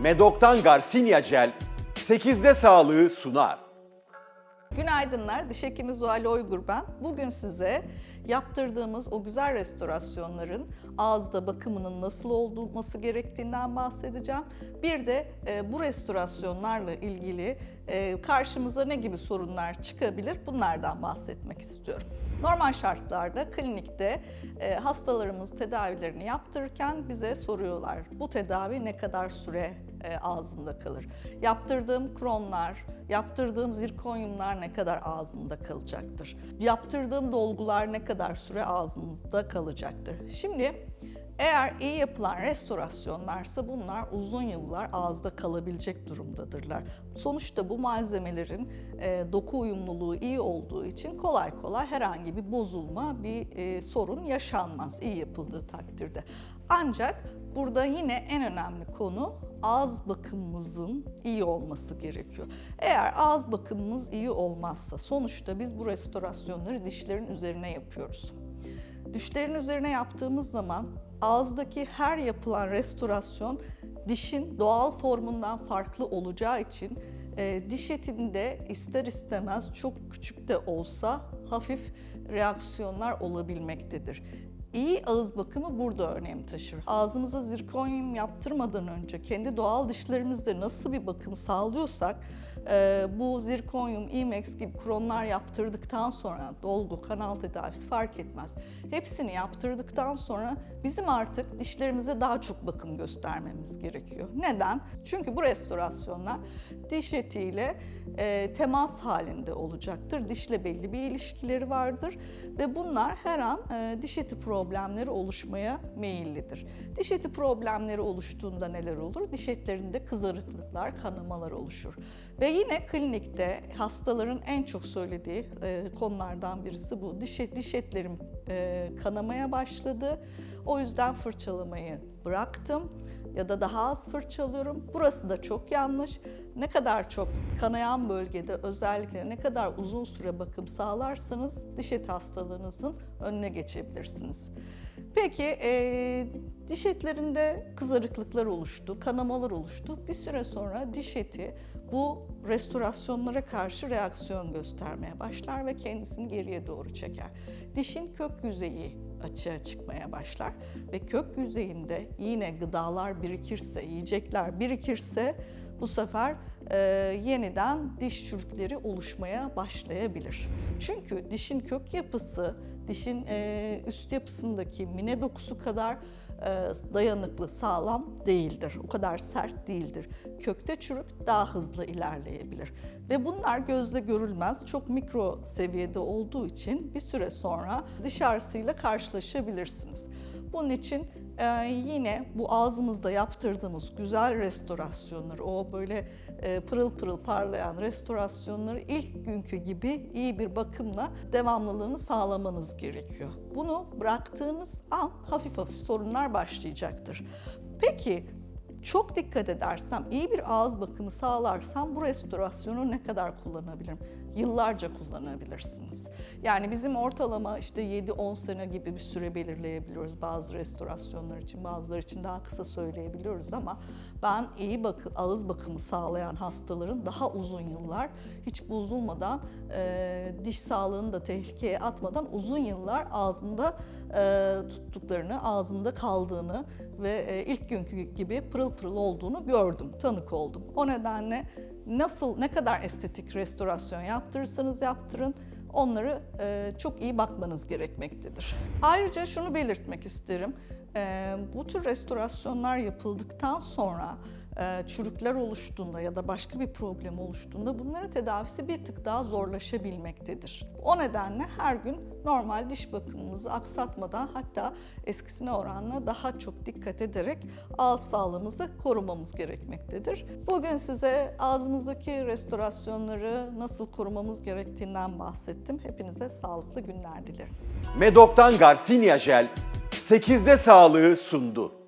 Medok'tan Garcinia Gel 8'de sağlığı sunar. Günaydınlar, diş hekimi Zuhal Oygur ben. Bugün size yaptırdığımız o güzel restorasyonların ağızda bakımının nasıl olması gerektiğinden bahsedeceğim. Bir de e, bu restorasyonlarla ilgili e, karşımıza ne gibi sorunlar çıkabilir bunlardan bahsetmek istiyorum. Normal şartlarda klinikte e, hastalarımız tedavilerini yaptırırken bize soruyorlar bu tedavi ne kadar süre e, ağzımda kalır. Yaptırdığım kronlar, yaptırdığım zirkonyumlar ne kadar ağzımda kalacaktır? Yaptırdığım dolgular ne kadar süre ağzımızda kalacaktır? Şimdi eğer iyi yapılan restorasyonlarsa bunlar uzun yıllar ağızda kalabilecek durumdadırlar. Sonuçta bu malzemelerin e, doku uyumluluğu iyi olduğu için kolay kolay herhangi bir bozulma, bir e, sorun yaşanmaz iyi yapıldığı takdirde. Ancak burada yine en önemli konu ağız bakımımızın iyi olması gerekiyor. Eğer ağız bakımımız iyi olmazsa sonuçta biz bu restorasyonları dişlerin üzerine yapıyoruz. Dişlerin üzerine yaptığımız zaman ağızdaki her yapılan restorasyon dişin doğal formundan farklı olacağı için e, diş etinde ister istemez çok küçük de olsa hafif reaksiyonlar olabilmektedir. İyi ağız bakımı burada önem taşır. Ağzımıza zirkonyum yaptırmadan önce kendi doğal dişlerimizde nasıl bir bakım sağlıyorsak e, bu zirkonyum, imex gibi kronlar yaptırdıktan sonra dolgu, kanal tedavisi fark etmez. Hepsini yaptırdıktan sonra bizim artık dişlerimize daha çok bakım göstermemiz gerekiyor. Neden? Çünkü bu restorasyonlar diş etiyle e, temas halinde olacaktır. Dişle belli bir ilişkileri vardır ve bunlar her an e, diş eti problemleri oluşmaya meyillidir. Diş eti problemleri oluştuğunda neler olur? Diş etlerinde kızarıklıklar, kanamalar oluşur. Ve yine klinikte hastaların en çok söylediği e, konulardan birisi bu. Diş, et, diş etlerim e, kanamaya başladı. O yüzden fırçalamayı bıraktım ya da daha az fırçalıyorum. Burası da çok yanlış. Ne kadar çok kanayan bölgede özellikle ne kadar uzun süre bakım sağlarsanız diş eti hastalığınızın önüne geçebilirsiniz. Peki e, diş etlerinde kızarıklıklar oluştu, kanamalar oluştu. Bir süre sonra diş eti bu restorasyonlara karşı reaksiyon göstermeye başlar ve kendisini geriye doğru çeker. Dişin kök yüzeyi açığa çıkmaya başlar ve kök yüzeyinde yine gıdalar birikirse, yiyecekler birikirse bu sefer e, yeniden diş çürükleri oluşmaya başlayabilir. Çünkü dişin kök yapısı, dişin e, üst yapısındaki mine dokusu kadar e, dayanıklı, sağlam değildir. O kadar sert değildir. Kökte çürük daha hızlı ilerleyebilir. Ve bunlar gözle görülmez, çok mikro seviyede olduğu için bir süre sonra diş ağrısıyla karşılaşabilirsiniz. Bunun için e, yine bu ağzımızda yaptırdığımız güzel restorasyonları, o böyle e, pırıl pırıl parlayan restorasyonları ilk günkü gibi iyi bir bakımla devamlılığını sağlamanız gerekiyor. Bunu bıraktığınız an hafif hafif sorunlar başlayacaktır. Peki çok dikkat edersem, iyi bir ağız bakımı sağlarsam bu restorasyonu ne kadar kullanabilirim? Yıllarca kullanabilirsiniz. Yani bizim ortalama işte 7-10 sene gibi bir süre belirleyebiliyoruz bazı restorasyonlar için, bazıları için daha kısa söyleyebiliyoruz ama ben iyi bakı, ağız bakımı sağlayan hastaların daha uzun yıllar hiç bozulmadan, e, diş sağlığını da tehlikeye atmadan uzun yıllar ağzında e, tuttuklarını, ağzında kaldığını ve e, ilk günkü gibi pırıl pırıl olduğunu gördüm, tanık oldum. O nedenle nasıl, ne kadar estetik restorasyon yaptırırsanız yaptırın, onları e, çok iyi bakmanız gerekmektedir. Ayrıca şunu belirtmek isterim. E, bu tür restorasyonlar yapıldıktan sonra çürükler oluştuğunda ya da başka bir problem oluştuğunda bunların tedavisi bir tık daha zorlaşabilmektedir. O nedenle her gün normal diş bakımımızı aksatmadan hatta eskisine oranla daha çok dikkat ederek ağız sağlığımızı korumamız gerekmektedir. Bugün size ağzımızdaki restorasyonları nasıl korumamız gerektiğinden bahsettim. Hepinize sağlıklı günler dilerim. Medok'tan Garcinia Gel 8'de sağlığı sundu.